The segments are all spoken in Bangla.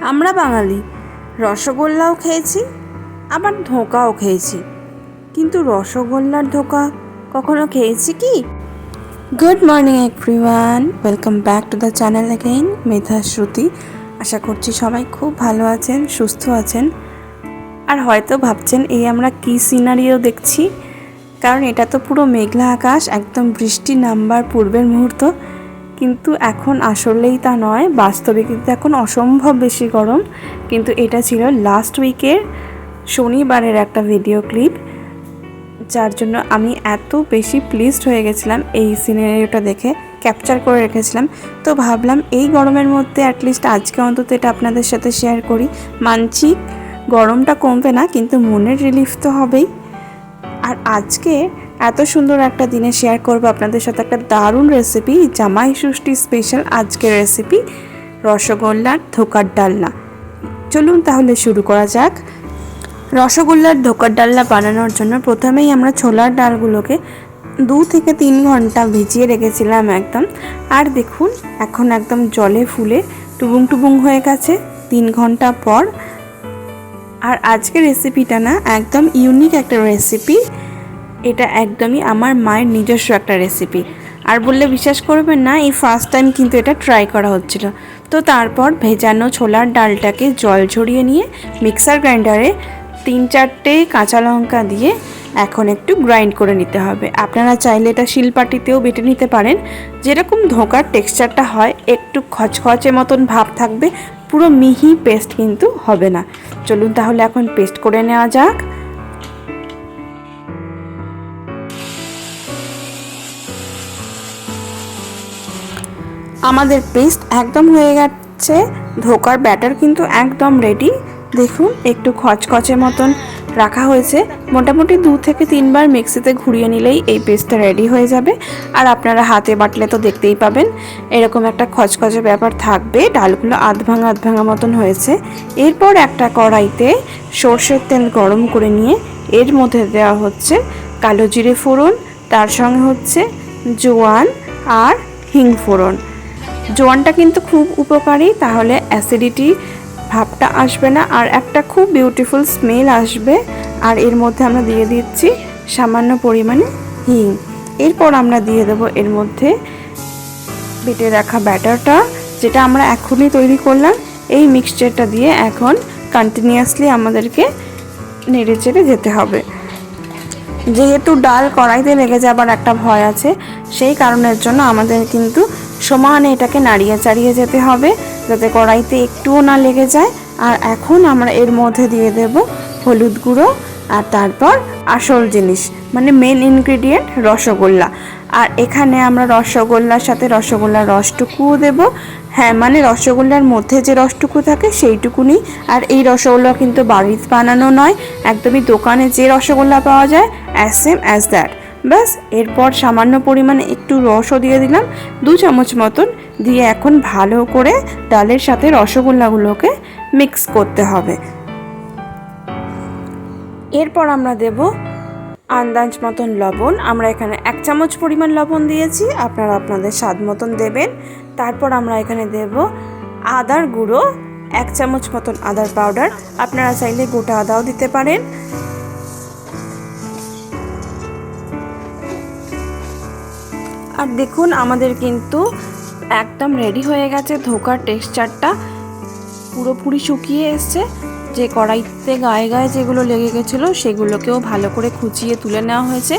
আমরা বাঙালি। রসগোল্লাও খেয়েছি, আবার ধোকাও খেয়েছি। কিন্তু রসগোল্লার ধোকা কখনো খেয়েছি কি? Good morning everyone welcome back to the channel again Medha Shruti আশা করছি সবাই খুব ভালো আছেন, সুস্থ আছেন। আর হয়তো ভাবছেন, এই আমরা কী সিনারিও দেখছি? কারণ এটা তো পুরো মেঘলা আকাশ, একদম বৃষ্টি নামবার পূর্বের মুহূর্ত। কিন্তু এখন আসলেই তা নয়। বাস্তবে কিন্তু এখন অসম্ভব বেশি গরম। কিন্তু এটা ছিল লাস্ট উইকের শনিবারের একটা ভিডিও ক্লিপ যার জন্য আমি এত বেশি প্লিজড হয়ে গেছিলাম এই সিনারিওটা দেখে ক্যাপচার করে রেখেছিলাম। তো ভাবলাম এই গরমের মধ্যে অ্যাটলিস্ট আজকে অন্তত এটা আপনাদের সাথে শেয়ার করি। মানছি গরমটা কমবে না, কিন্তু মনের রিলিফ তো হবেই। আর আজকে এত সুন্দর একটা দিনে শেয়ার করব আপনাদের সাথে একটা দারুণ রেসিপি জামাই ষষ্ঠী স্পেশাল আজকের রেসিপি রসগোল্লার ধোকার ডালনা। চলুন তাহলে শুরু করা যাক। রসগোল্লার ধোকার ডালনা বানানোর জন্য প্রথমেই আমরা ছোলার ডালগুলোকে দু থেকে তিন ঘণ্টা ভিজিয়ে রেখেছিলাম একদম। আর দেখুন, এখন একদম জলে ফুলে টুবুং টুবুং হয়ে গেছে তিন ঘণ্টা পর। আর আজকের রেসিপিটা না, একদম ইউনিক একটা রেসিপি এটা একদমই আমার মায়ের নিজস্ব একটা রেসিপি আর বললে বিশ্বাস করবেন না, এই ফার্স্ট টাইম কিন্তু এটা ট্রাই করা হচ্ছিল। তো তারপর ভেজানো ছোলার ডালটাকে জল ঝরিয়ে নিয়ে মিক্সার গ্রাইন্ডারে তিন চারটে কাঁচা লঙ্কা দিয়ে এখন একটু গ্রাইন্ড করে নিতে হবে। আপনারা চাইলে এটা শিলপাটিতেও বেটে নিতে পারেন। যেরকম ধোকার টেক্সচারটা হয়, একটু খচখচে মতন ভাব থাকবে, পুরো মিহি পেস্ট কিন্তু হবে না। চলুন তাহলে এখন পেস্ট করে নেওয়া যাক। আমাদের পেস্ট একদম হয়ে গেছে। ধোকার ব্যাটার কিন্তু একদম রেডি দেখুন, একটু খচখচে মতন রাখা হয়েছে। মোটামুটি দু থেকে তিনবার মিক্সিতে ঘুরিয়ে নিলেই এই পেস্টটা রেডি হয়ে যাবে। আর আপনারা হাতে বাটলে তো দেখতেই পাবেন, এরকম একটা খচখচে ব্যাপার থাকবে। ডালগুলো আধ ভাঙা আধ ভাঙা মতন হয়েছে। এরপর একটা কড়াইতে সর্ষের তেল গরম করে নিয়ে এর মধ্যে দেওয়া হচ্ছে কালো জিরে ফোড়ন, তার সঙ্গে হচ্ছে জোয়ান আর হিং ফোড়ন। জোয়ানটা কিন্তু খুব উপকারী, তাহলে অ্যাসিডিটি ভাবটা আসবে না আর একটা খুব বিউটিফুল স্মেল আসবে। আর এর মধ্যে আমরা দিয়ে দিচ্ছি সামান্য পরিমাণে হিং। এরপর আমরা দিয়ে দেবো এর মধ্যে বেটে রাখা ব্যাটারটা, যেটা আমরা এখনই তৈরি করলাম। এই মিক্সচারটা দিয়ে এখন কন্টিনিউয়াসলি আমাদেরকে নেড়ে চেড়ে যেতে হবে। যেহেতু ডাল কড়াইতে লেগে যাবার একটা ভয় আছে, সেই কারণের জন্য আমাদের কিন্তু সমানে এটাকে নাড়িয়ে চাড়িয়ে যেতে হবে, যাতে কড়াইতে একটুও না লেগে যায়। আর এখন আমরা এর মধ্যে দিয়ে দেব হলুদ গুঁড়ো আর তারপর আসল জিনিস মানে মেন ইনগ্রেডিয়েন্ট রসগোল্লা। আর এখানে আমরা রসগোল্লার সাথে রসগোল্লার রসটুকুও দেব। হ্যাঁ মানে রসগোল্লার মধ্যে যে রসটুকু থাকে সেইটুকুনি। আর এই রসগোল্লা কিন্তু বাড়িতে বানানো নয়, একদমই দোকানে যে রসগোল্লা পাওয়া যায় অ্যাজ সেম অ্যাজ দ্যাট ব্যাস, এরপর সামান্য পরিমাণে একটু রসও দিয়ে দিলাম। দু চামচ মতন দিয়ে এখন ভালো করে ডালের সাথে রসগোল্লাগুলোকে মিক্স করতে হবে। এরপর আমরা দেব আন্দাজ মতন লবণ। আমরা এখানে এক চামচ পরিমাণ লবণ দিয়েছি, আপনারা আপনাদের স্বাদ মতন দেবেন। তারপর আমরা এখানে দেব আদার গুঁড়ো, এক চামচ মতন আদার পাউডার। আপনারা চাইলে গোটা আদাও দিতে পারেন। আর দেখুন, আমাদের কিন্তু একদম রেডি হয়ে গেছে ধোকার টেক্সচারটা পুরোপুরি শুকিয়ে এসছে। যে কড়াইতে গায়ে গায়ে যেগুলো লেগে গেছিল, সেগুলোকেও ভালো করে খুঁচিয়ে তুলে নেওয়া হয়েছে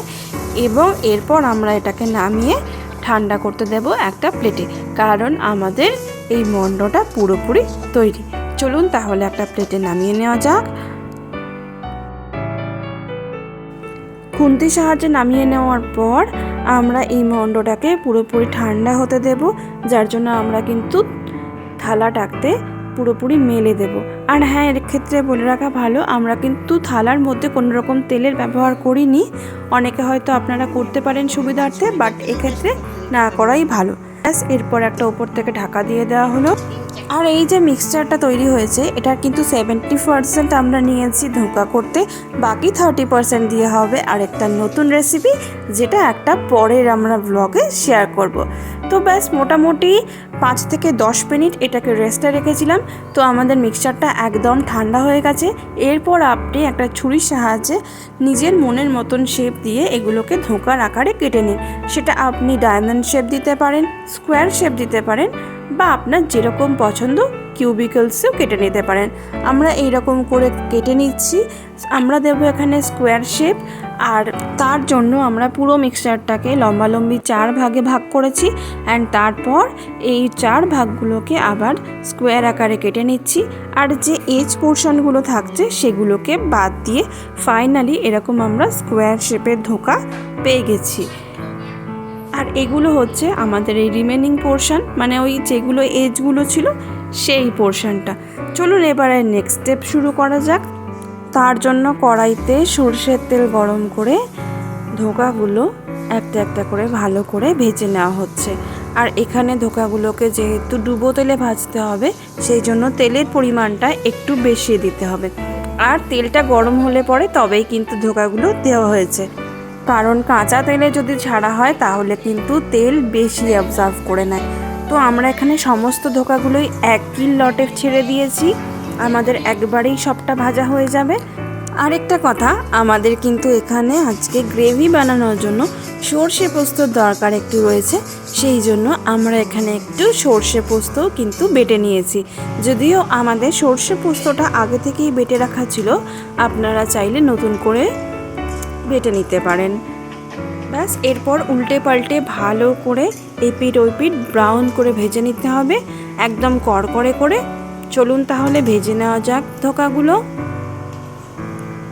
এবং এরপর আমরা এটাকে নামিয়ে ঠান্ডা করতে দেব একটা প্লেটে কারণ আমাদের এই মণ্ডটা পুরোপুরি তৈরি। চলুন তাহলে একটা প্লেটে নামিয়ে নেওয়া যাক। খুন্তির সাহায্যে নামিয়ে নেওয়ার পর আমরা এই মণ্ডটাকে পুরোপুরি ঠান্ডা হতে দেব, যার জন্য আমরা কিন্তু থালা থালাটাকে পুরোপুরি মেলে দেব। আর হ্যাঁ এর ক্ষেত্রে বলে রাখা ভালো, আমরা কিন্তু থালার মধ্যে কোনো রকম তেলের ব্যবহার করিনি। অনেকে হয়তো আপনারা করতে পারেন সুবিধার্থে বাট এক্ষেত্রে না করাই ভালো। ব্যাস, এরপর একটা ওপর থেকে ঢাকা দিয়ে দেওয়া হলো। আর এই যে মিক্সচারটা তৈরি হয়েছে এটার কিন্তু সেভেন্টি পার্সেন্ট আমরা নিয়েছি ধোঁকা করতে, বাকি থার্টি পার্সেন্ট দিয়ে হবে আর একটা নতুন রেসিপি যেটা একটা পরের আমরা ব্লগে শেয়ার করব। তো ব্যাস, মোটামুটি পাঁচ থেকে দশ মিনিট এটাকে রেস্টে রেখেছিলাম। তো আমাদের মিক্সচারটা একদম ঠান্ডা হয়ে গেছে। এরপর আপনি একটা ছুরির সাহায্যে নিজের মনের মতন শেপ দিয়ে এগুলোকে ধোকার আকারে কেটে নিন। সেটা আপনি ডায়মন্ড শেপ দিতে পারেন স্কোয়ার শেপ দিতে পারেন বা আপনার যেরকম পছন্দ কিউবিকলসেও কেটে নিতে পারেন। আমরা এই রকম করে কেটে নিচ্ছি। আমরা দেবো এখানে স্কোয়ার শেপ আর তার জন্য আমরা পুরো মিক্সচারটাকে লম্বালম্বি চার ভাগে ভাগ করেছি অ্যান্ড তারপর এই চার ভাগগুলোকে আবার স্কোয়ার আকারে কেটে নিচ্ছি। আর যে এজ পোর্শনগুলো থাকছে সেগুলোকে বাদ দিয়ে ফাইনালি এরকম আমরা স্কোয়ার শেপের ধোকা পেয়ে গেছি। আর এগুলো হচ্ছে আমাদের এই রিমেনিং পোর্শন মানে ওই যেগুলো এজগুলো ছিল সেই পোর্শনটা চলুন এবারে নেক্সট স্টেপ শুরু করা যাক। তার জন্য কড়াইতে সর্ষের তেল গরম করে ধোকাগুলো একটা একটা করে ভালো করে ভেজে নেওয়া হচ্ছে। আর এখানে ধোকাগুলোকে যেহেতু ডুবো তেলে ভাজতে হবে, সেই জন্য তেলের পরিমাণটা একটু বেশি দিতে হবে। আর তেলটা গরম হলে পরে তবেই কিন্তু ধোকাগুলো দেওয়া হয়েছে। কারণ কাঁচা তেলে যদি ছাড়া হয়, তাহলে কিন্তু তেল বেশি অবজার্ভ করে নেয়। তো আমরা এখানে সমস্ত ধোকাগুলোই একই লটে ছেড়ে দিয়েছি। আমাদের একবারেই সবটা ভাজা হয়ে যাবে। আরেকটা কথা, আমাদের কিন্তু এখানে আজকে গ্রেভি বানানোর জন্য সর্ষে পোস্তর দরকার একটু রয়েছে। সেই জন্য আমরা এখানে একটু সর্ষে পোস্ত কিন্তু বেটে নিয়েছি। যদিও আমাদের সর্ষে পোস্তটা আগে থেকেই বেটে রাখা ছিল, আপনারা চাইলে নতুন করে বেটে নিতে পারেন। ব্যাস, এরপর উল্টে পাল্টে ভালো করে এপিট ওইপিট ব্রাউন করে ভেজে নিতে হবে। একদম কড়কড়ে করে চলুন তাহলে, ভেজে নেওয়া যাক ধোকাগুলো।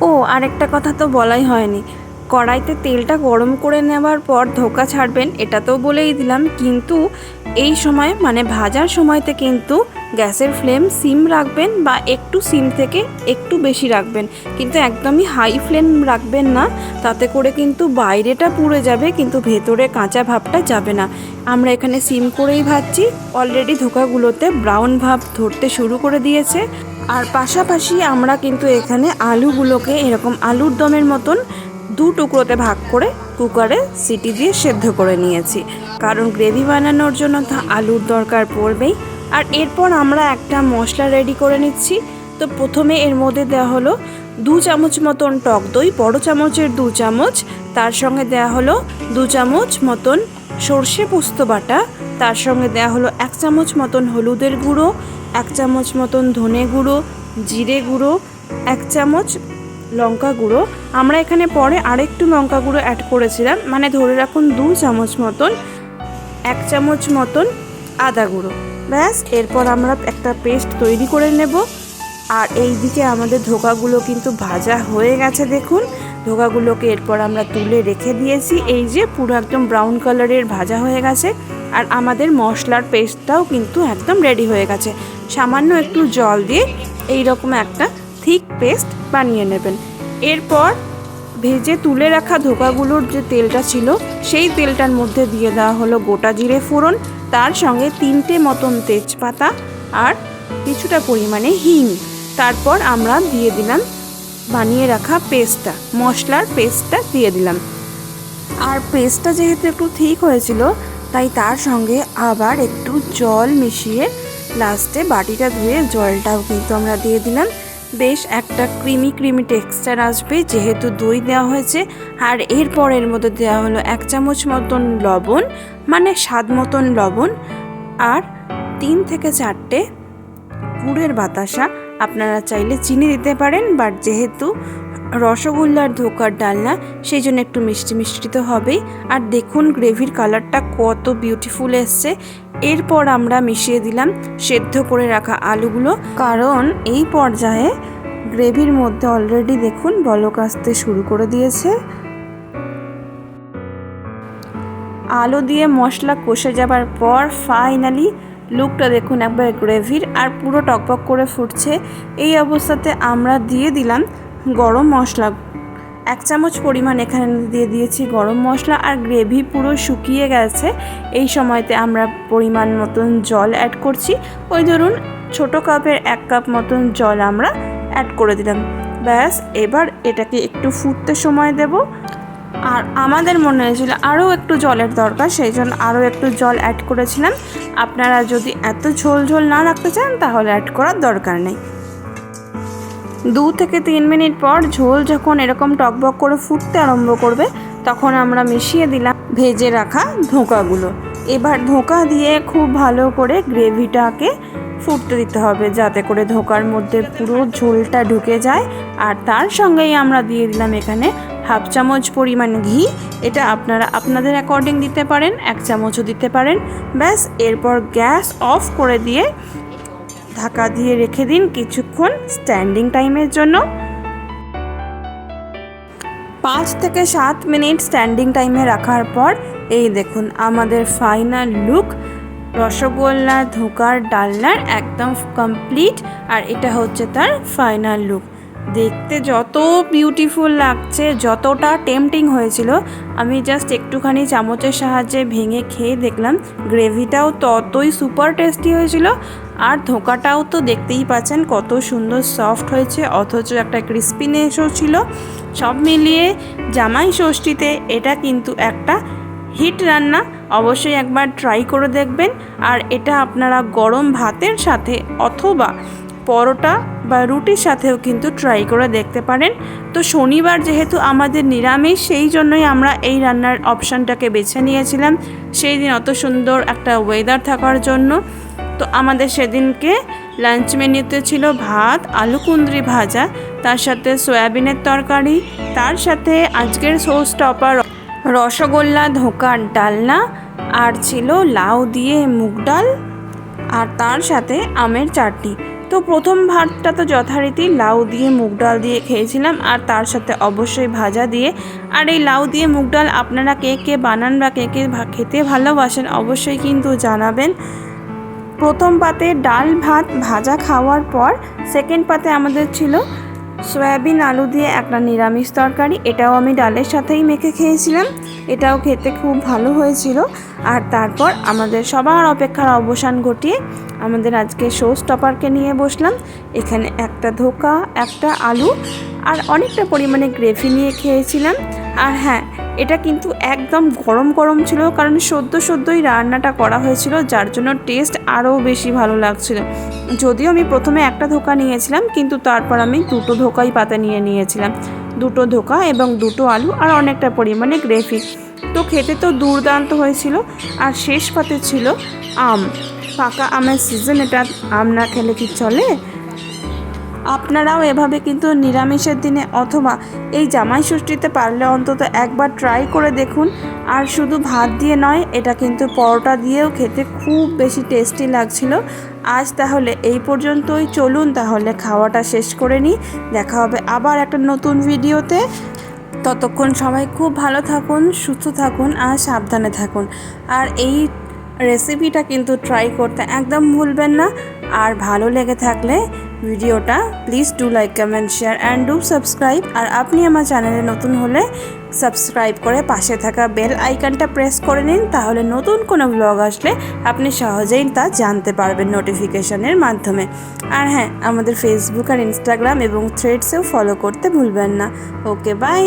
ও আর একটা কথা তো বলাই হয়নি। কড়াইতে তেলটা গরম করে নেওয়ার পর ধোকা ছাড়বেন, এটা তো বলেই দিলাম। কিন্তু এই সময় মানে ভাজার সময়তে কিন্তু গ্যাসের ফ্লেম সিম রাখবেন বা একটু সিম থেকে একটু বেশি রাখবেন। কিন্তু একদমই হাই ফ্লেম রাখবেন না, তাতে করে কিন্তু বাইরেটা পুড়ে যাবে, কিন্তু ভেতরে কাঁচা ভাবটা যাবে না। আমরা এখানে সিম করেই ভাজছি অলরেডি ধোকাগুলোতে ব্রাউন ভাব ধরতে শুরু করে দিয়েছে। আর পাশাপাশি আমরা কিন্তু এখানে আলুগুলোকে এরকম আলুর দমের মতন দু টুকরোতে ভাগ করে কুকারে সিটি দিয়ে সেদ্ধ করে নিয়েছি। কারণ গ্রেভি বানানোর জন্য তো আলুর দরকার পড়বেই। আর এরপর আমরা একটা মশলা রেডি করে নিচ্ছি। তো প্রথমে এর মধ্যে দেওয়া হলো দু চামচ মতন টক দই, বড় চামচের দু চামচ, তার সঙ্গে দেওয়া হলো দু চামচ মতন সর্ষে পোস্ত বাটা, তার সঙ্গে দেওয়া হলো এক চামচ মতন হলুদের গুঁড়ো, এক চামচ মতন ধনে গুঁড়ো, জিরে গুঁড়ো, এক চামচ লঙ্কা গুঁড়ো। আমরা এখানে পরে আরেকটু লঙ্কা গুঁড়ো অ্যাড করেছিলাম। মানে ধরে রাখুন দু চামচ মতন, এক চামচ মতন আদা গুঁড়ো। ব্যাস, এরপর আমরা একটা পেস্ট তৈরি করে নেব। আর এই দিকে আমাদের ধোকাগুলো কিন্তু ভাজা হয়ে গেছে, দেখুন। ধোকাগুলোকে এরপর আমরা তুলে রেখে দিয়েছি। এই যে পুরো একদম ব্রাউন কালারের ভাজা হয়ে গেছে। আর আমাদের মশলার পেস্টটাও কিন্তু একদম রেডি হয়ে গেছে। সামান্য একটু জল দিয়ে এই রকম একটা থিক পেস্ট বানিয়ে নেবেন। এরপর ভেজে তুলে রাখা ধোকাগুলোর যে তেলটা ছিল, সেই তেলটার মধ্যে দিয়ে দেওয়া হলো গোটা জিরে ফোড়ন, তার সঙ্গে তিনটে মতন তেজপাতা আর কিছুটা পরিমাণে হিং। তারপর আমরা দিয়ে দিলাম, বানিয়ে রাখা পেস্টটা মশলার পেস্টটা দিয়ে দিলাম। আর পেস্টটা যেহেতু একটু ঠিক হয়েছিল, তাই তার সঙ্গে আবার একটু জল মিশিয়ে লাস্টে বাটিটা ধুয়ে জলটাও কিন্তু আমরা দিয়ে দিলাম। বেশ একটা ক্রিমি ক্রিমি টেক্সচার আসবে, যেহেতু দই দেওয়া হয়েছে, আর এরপর এর মধ্যে দেওয়া হলো এক চামচ মতন লবণ মানে স্বাদ মতন লবণ, আর তিন থেকে চারটে গুড়ের বাতাসা। আপনারা চাইলে চিনি দিতে পারেন, বাট যেহেতু রসগোল্লার ধোকার ডালনা, সেই জন্য একটু মিষ্টি মিষ্টি তো হবেই। আর দেখুন, গ্রেভির কালারটা কত বিউটিফুল এসছে। এরপর আমরা মিশিয়ে দিলাম সেদ্ধ করে রাখা আলুগুলো। কারণ এই পর্যায়ে গ্রেভির মধ্যে অলরেডি দেখুন বলক আসতে শুরু করে দিয়েছে। আলু দিয়ে মশলা কষে যাবার পর ফাইনালি লুকটা দেখুন একবার গ্রেভির আর পুরো টকবক করে ফুটছে। এই অবস্থাতে আমরা দিয়ে দিলাম গরম মশলা এক চামচ পরিমাণ এখানে দিয়ে দিয়েছি গরম মশলা আর গ্রেভি পুরো শুকিয়ে গেছে। এই সময়তে আমরা পরিমাণ মতন জল অ্যাড করছি। ওই ধরুন ছোটো কাপের এক কাপ মতন জল আমরা অ্যাড করে দিলাম। ব্যাস, এবার এটাকে একটু ফুটতে সময় দেব। আর আমাদের মনে হয়েছিল আরও একটু জলের দরকার, সেই জন্য আরও একটু জল অ্যাড করেছিলাম। আপনারা যদি এত ঝোল ঝোল না রাখতে চান, তাহলে অ্যাড করার দরকার নেই। দু থেকে তিন মিনিট পর ঝোল যখন এরকম টকবক করে ফুটতে আরম্ভ করবে, তখন আমরা মিশিয়ে দিলাম ভেজে রাখা ধোঁকাগুলো। এবার ধোঁকা দিয়ে খুব ভালো করে গ্রেভিটাকে ফুটতে দিতে হবে, যাতে করে ধোকার মধ্যে পুরো ঝোলটা ঢুকে যায়। আর তার সঙ্গেই আমরা দিয়ে দিলাম এখানে হাফ চামচ পরিমাণ ঘি। এটা আপনারা আপনাদের অ্যাকর্ডিং দিতে পারেন, এক চামচও দিতে পারেন। ব্যাস, এরপর গ্যাস অফ করে দিয়ে ঢাকা দিয়ে রেখে দিন কিছুক্ষণ স্ট্যান্ডিং টাইমের জন্য। পাঁচ থেকে সাত মিনিট স্ট্যান্ডিং টাইমে রাখার পর, এই দেখুন আমাদের ফাইনাল লুক। রসগোল্লা, ধোকার ডালনার একদম কমপ্লিট, আর এটা হচ্ছে তার ফাইনাল লুক। দেখতে যত বিউটিফুল লাগছে, যতটা টেম্পটিং হয়েছিল, আমি জাস্ট একটুখানি চামচের সাহায্যে ভেঙে খেয়ে দেখলাম, গ্রেভিটাও ততই সুপার টেস্টি হয়েছিল আর ধোকাটাও তো দেখতেই পাচ্ছেন, কত সুন্দর সফট হয়েছে, অথচ একটা ক্রিস্পিনেসও ছিল। সব মিলিয়ে জামাই ষষ্ঠীতে এটা কিন্তু একটা হিট রান্না, অবশ্যই একবার ট্রাই করে দেখবেন। আর এটা আপনারা গরম ভাতের সাথে অথবা পরোটা বা রুটির সাথেও কিন্তু ট্রাই করে দেখতে পারেন। তো শনিবার যেহেতু আমাদের নিরামিষ, সেই জন্যই আমরা এই রান্নার অপশানটাকে বেছে নিয়েছিলাম। সেই দিন অত সুন্দর একটা ওয়েদার থাকার জন্য। তো আমাদের সেদিনকে লাঞ্চ মেনুতে ছিল ভাত, আলু কুন্দ্রি ভাজা, তার সাথে সয়াবিনের তরকারি, তার সাথে আজকের সোস টপার রসগোল্লা, ধোকার ডালনা, আর ছিল লাউ দিয়ে মুগ ডাল, আর তার সাথে আমের চাটনি। তো প্রথম ভাতটা তো যথারীতি লাউ দিয়ে মুগ ডাল দিয়ে খেয়েছিলাম, আর তার সাথে অবশ্যই ভাজা দিয়ে। আর এই লাউ দিয়ে মুগ ডাল আপনারা কে কে বানান বা কে কে খেতে ভালোবাসেন অবশ্যই কিন্তু জানাবেন। প্রথম পাতে ডাল ভাত ভাজা খাওয়ার পর সেকেন্ড পাতে আমাদের ছিল সয়াবিন আলু দিয়ে একটা নিরামিষ তরকারি। এটাও আমি ডালের সাথেই মেখে খেয়েছিলাম। এটাও খেতে খুব ভালো হয়েছিল। আর তারপর আমাদের সবার অপেক্ষার অবসান ঘটিয়ে আমাদের আজকে শো স্টপারকে নিয়ে বসলাম। এখানে একটা ধোকা, একটা আলু আর অনেকটা পরিমাণে গ্রেভি নিয়ে খেয়েছিলাম। আর হ্যাঁ এটা কিন্তু একদম গরম গরম ছিল কারণ সদ্য সদ্যই রান্নাটা করা হয়েছিল, যার জন্য টেস্ট আরও বেশি ভালো লাগছিল। যদিও আমি প্রথমে একটা ধোকা নিয়েছিলাম, কিন্তু তারপর আমি দুটো ধোকাই পাতা নিয়ে নিয়েছিলাম। দুটো ধোকা এবং দুটো আলু আর অনেকটা পরিমাণে গ্রেভি তো খেতে তো দুর্দান্ত হয়েছিল আর শেষ পাতে ছিল আম। পাকা আমের সিজন এটা আম না খেলে কি চলে? আপনারাও এভাবে কিন্তু নিরামিষের দিনে অথবা এই জামাই ষষ্ঠীতে পারলে অন্তত একবার ট্রাই করে দেখুন। আর শুধু ভাত দিয়ে নয়, এটা কিন্তু পরোটা দিয়েও খেতে খুব বেশি টেস্টি লাগছিল। আজ তাহলে এই পর্যন্তই। চলুন তাহলে খাওয়াটা শেষ করে নিই। দেখা হবে আবার একটা নতুন ভিডিওতে। ততক্ষণ সবাই খুব ভালো থাকুন, সুস্থ থাকুন আর সাবধানে থাকুন। আর এই রেসিপিটা কিন্তু ট্রাই করতে একদম ভুলবেন না। আর ভালো লেগে থাকলে ভিডিওটা please do like comment share and do subscribe আর আপনি আমার চ্যানেলে নতুন হলে সাবস্ক্রাইব করে পাশে থাকা বেল আইকনটা প্রেস করে নিন, তাহলে নতুন কোনো ব্লগ আসলে আপনি সহজেই তা জানতে পারবেন নোটিফিকেশনের মাধ্যমে। আর হ্যাঁ আমাদের ফেসবুক আর ইনস্টাগ্রাম এবং থ্রেডসেও ফলো করতে ভুলবেন না। Okay bye